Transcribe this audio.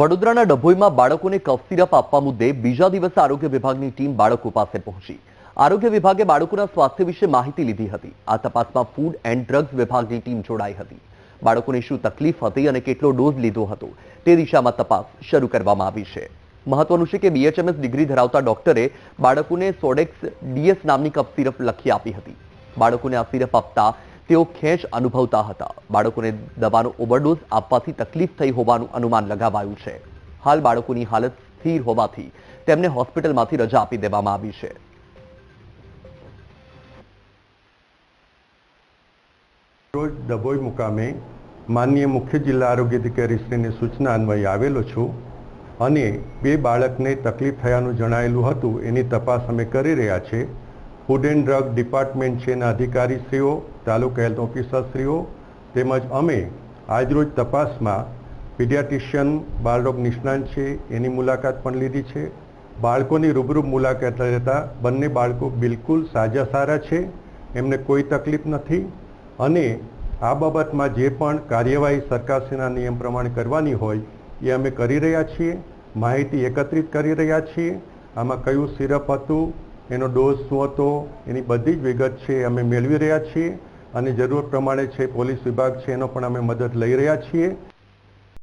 વડોદરાના ડભોઈમાં બાળકોને કફ સિરપ આપવા મુદ્દે બીજા દિવસે આરોગ્ય વિભાગની ટીમ બાળકો પાસે પહોંચી. આરોગ્ય વિભાગે બાળકોના સ્વાસ્થ્ય વિશે માહિતી લીધી હતી. આ તપાસમાં ફૂડ એન્ડ ડ્રગ્સ વિભાગની ટીમ જોડાઈ હતી. બાળકોને શું તકલીફ હતી અને કેટલો ડોઝ લીધો હતો, તે દિશામાં તપાસ શરૂ કરવામાં આવી છે. મહત્વનું છે કે બીએચએમએસ ડિગ્રી ધરાવતા ડોક્ટરે બાળકોને સોડેક્સ ડીએસ નામની કફ સિરપ લખી આપી હતી. બાળકોને આ સિરપ આપતા તેઓ ખેંચ અનુભવતા હતા. બાળકોને દવાનો ઓવરડોઝ આપવાથી તકલીફ થઈ હોવાનું અનુમાન લગાવાયું છે. હાલ બાળકોની હાલત સ્થિર હોવાથી તેમને હોસ્પિટલમાંથી રજા આપી દેવામાં આવી છે. રોજ ડભોઈ મુકામે માનનીય મુખ્ય જિલ્લા આરોગ્ય અધિકારી સૂચના અન્વયે આવેલો છું અને બે બાળકને તકલીફ થયાનું જણાયેલું હતું એની તપાસ અમે કરી રહ્યા છે ફૂડ એન્ડ ડ્રગ ડિપાર્ટમેન્ટ છે એના અધિકારીશ્રીઓ, તાલુકા હેલ્થ ઓફિસરશ્રીઓ તેમજ અમે આજરોજ તપાસમાં પીડિયાટિશિયન બાળરોગ નિષ્ણાંત છે, એની મુલાકાત પણ લીધી છે. બાળકોની રૂબરૂ મુલાકાત લેતા બંને બાળકો બિલકુલ સાજા સારા છે, એમને કોઈ તકલીફ નથી અને આ બાબતમાં જે પણ કાર્યવાહી સરકારશ્રીના નિયમ પ્રમાણે કરવાની હોય એ અમે કરી રહ્યા છીએ, માહિતી એકત્રિત કરી રહ્યા છીએ. આમાં કયું સિરપ હતું એનો ડોઝ શું હતો, એની બધી જ વિગત છે અમે મેળવી રહ્યા છીએ અને જરૂર પ્રમાણે છે પોલીસ વિભાગ છે એનો પણ અમે મદદ લઈ રહ્યા છીએ.